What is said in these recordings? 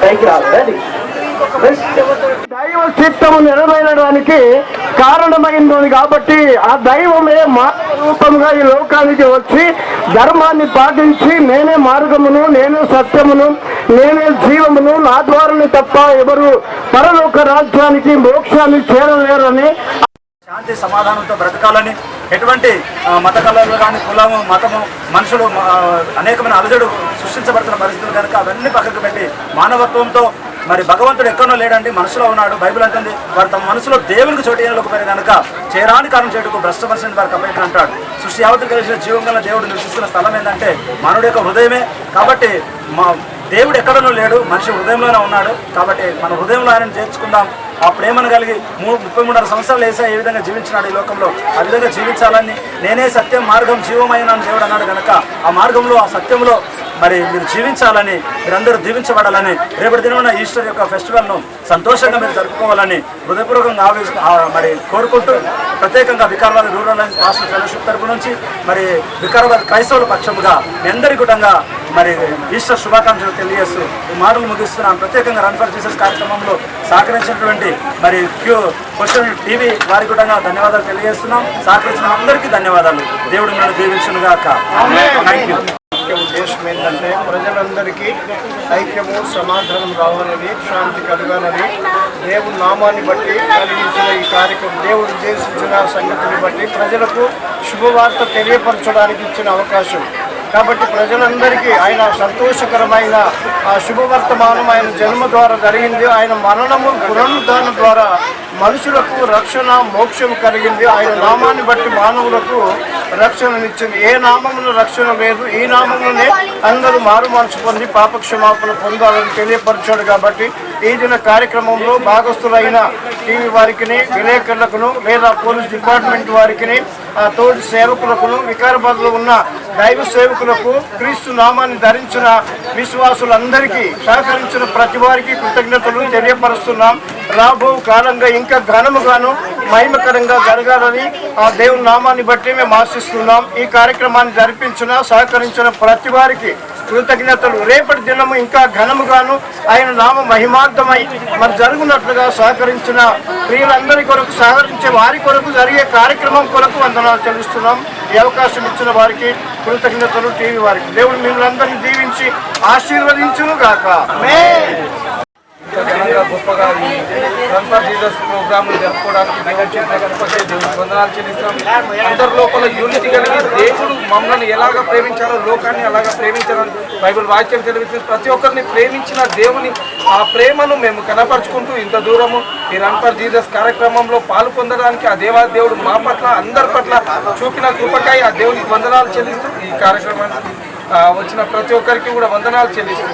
పైకి రావాలి దైవ చిత్తము నెరవేరడానికి కారణమైంది కాబట్టి ఆ దైవమే మానవ రూపంగా ఈ లోకానికి వచ్చి ధర్మాన్ని పాటించి నేనే మార్గమును నేనే సత్యమును నేనే జీవమును నా ద్వారానే తప్ప ఎవరు పరలోక రాజ్యానికి మోక్షాన్ని చేరలేరని శాంతి సమాధానంతో బ్రతకాలని ఎటువంటి మత కళలు కానీ కులము మతము మనుషులు అనేకమైన అలజడు సృష్టించబడుతున్న పరిస్థితులు కనుక అవన్నీ పక్కకు పెట్టి మానవత్వంతో మరి భగవంతుడు ఎక్కడో లేడండి మనసులో ఉన్నాడు బైబిల్ అంటుంది వారు తమ మనసులో దేవునికి చోటు చేయలేకపోయారు కనుక చేరాని కారణం చేయటకు భ్రష్ట మనిషిని వారికి అంటాడు. సృష్టి యావత్తు కలిసిన జీవం గల దేవుడు నివసిస్తున్న స్థలం ఏంటంటే మానవుడి యొక్క హృదయమే. కాబట్టి మా దేవుడు ఎక్కడనో లేడు మనిషి హృదయంలోనే ఉన్నాడు. కాబట్టి మన హృదయంలో ఆయన చేర్చుకుందాం. ఆ ప్రేమను కలిగి మూడు ముప్పై మూడున్నర సంవత్సరాలు వేసా ఏ విధంగా జీవించినాడు ఈ లోకంలో ఆ విధంగా జీవించాలని నేనే సత్యం మార్గం జీవమైన దేవుడు అన్నాడు కనుక ఆ మార్గంలో ఆ సత్యంలో మరి మీరు జీవించాలని మీరందరూ దీవించబడాలని రేపటి దినమున ఈస్టర్ యొక్క ఫెస్టివల్ను సంతోషంగా మీరు జరుపుకోవాలని హృదయపూర్వకంగా మరి కోరుకుంటూ ప్రత్యేకంగా Vikarabad rural and pastor fellowship తరపు నుంచి మరి వికారాబాద్ క్రైస్తవుల పక్షముగా మీ అందరి కుటంగా మరి ఈస్టర్ శుభాకాంక్షలు తెలియజేస్తూ ఈ మాటలు ముగిస్తున్నాం. ప్రత్యేకంగా రన్ ఫర్ జీసస్ కార్యక్రమంలో సహకరించినటువంటి మరి క్యూ క్వశ్చన్ టీవీ వారి కూడా ధన్యవాదాలు తెలియజేస్తున్నాం. సహకరించిన అందరికీ ధన్యవాదాలు. దేవుడు నన్ను దీవించునుగాక. థ్యాంక్ యూ ఉద్దేశం ఏంటంటే ప్రజలందరికీ ఐక్యము సమాధానం రావాలని శాంతి కలగాలని దేవుడి నామాన్ని బట్టి కలిగించిన ఈ కార్యక్రమం దేవుడు ఉద్దేశించిన సంగతిని బట్టి ప్రజలకు శుభవార్త తెలియపరచడానికి ఇచ్చిన అవకాశం. కాబట్టి ప్రజలందరికీ ఆయన సంతోషకరమైన ఆ శుభవర్తమానం ఆయన జన్మ ద్వారా జరిగింది. ఆయన మరణము పునరుద్ధానం ద్వారా మనుషులకు రక్షణ మోక్షం కలిగింది. ఆయన నామాన్ని బట్టి మానవులకు రక్షణనిచ్చింది. ఏ నామమున రక్షణ లేదు. ఈ నామమునే అందరూ మారు మనసు పొంది పాపక్షమాపణ పొందాలని తెలియపరిచాడు కాబట్టి ఈ దిన కార్యక్రమంలో భాగస్థులైన టీవీ వారికిని విలేకరులకును లేదా పోలీస్ డిపార్ట్మెంట్ వారికిని తోటి సేవకులకును వికారాబాద్లో ఉన్న దైవ సేవకులకు క్రీస్తు నామాన్ని ధరించిన విశ్వాసులందరికీ సహకరించిన ప్రతి వారికి కృతజ్ఞతలు తెలియపరుస్తున్నాం. రాబో కాలంగా ఇంకా ఘనముగాను మహిమకరంగా జరగాలని ఆ దేవుని నామాన్ని బట్టి మేము ఆశిస్తున్నాం. ఈ కార్యక్రమాన్ని జరిపించిన సహకరించిన ప్రతి వారికి కృతజ్ఞతలు. రేపటి దినము ఇంకా ఘనముగాను ఆయన నామ మహిమార్థమై మరి జరుగునట్లుగా సహకరించిన ప్రియులందరి కొరకు సహకరించే వారి కొరకు జరిగే కార్యక్రమం కొరకు వందనాలు చెల్లిస్తున్నాం. ఈ అవకాశం ఇచ్చిన వారికి కృతజ్ఞతలు టీవీ వారికి. దేవుడు మిమ్మల్ని అందరినీ దీవించి ఆశీర్వదించును గాక ఘనంగా గొప్పగా ఈ రన్ ఫర్ జీసస్ ప్రోగ్రామ్ జరుపుకోవడానికి గణపతి వందనాలు చెల్లిస్తాం అందరి లోపల యూనిటీ కలిగి దేవుడు మమ్మల్ని ఎలాగ ప్రేమించాలో లోకాన్ని అలాగ ప్రేమించాలని బైబిల్ వాక్యం తెలివిస్తుంది ప్రతి ఒక్కరిని ప్రేమించిన దేవుని ఆ ప్రేమను మేము కనపరుచుకుంటూ ఇంత దూరము ఈ రన్ఫర్ జీజస్ జీసస్ కార్యక్రమంలో పాలు పొందడానికి ఆ దేవా దేవుడు మా పట్ల అందరి పట్ల చూపిన కృపకాయ ఆ దేవునికి వందనాలు చెల్లిస్తూ ఈ కార్యక్రమానికి వచ్చిన ప్రతి ఒక్కరికి కూడా వందనాలు చెల్లిస్తూ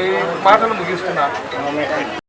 ఈ మాటలు ముగిస్తున్నాను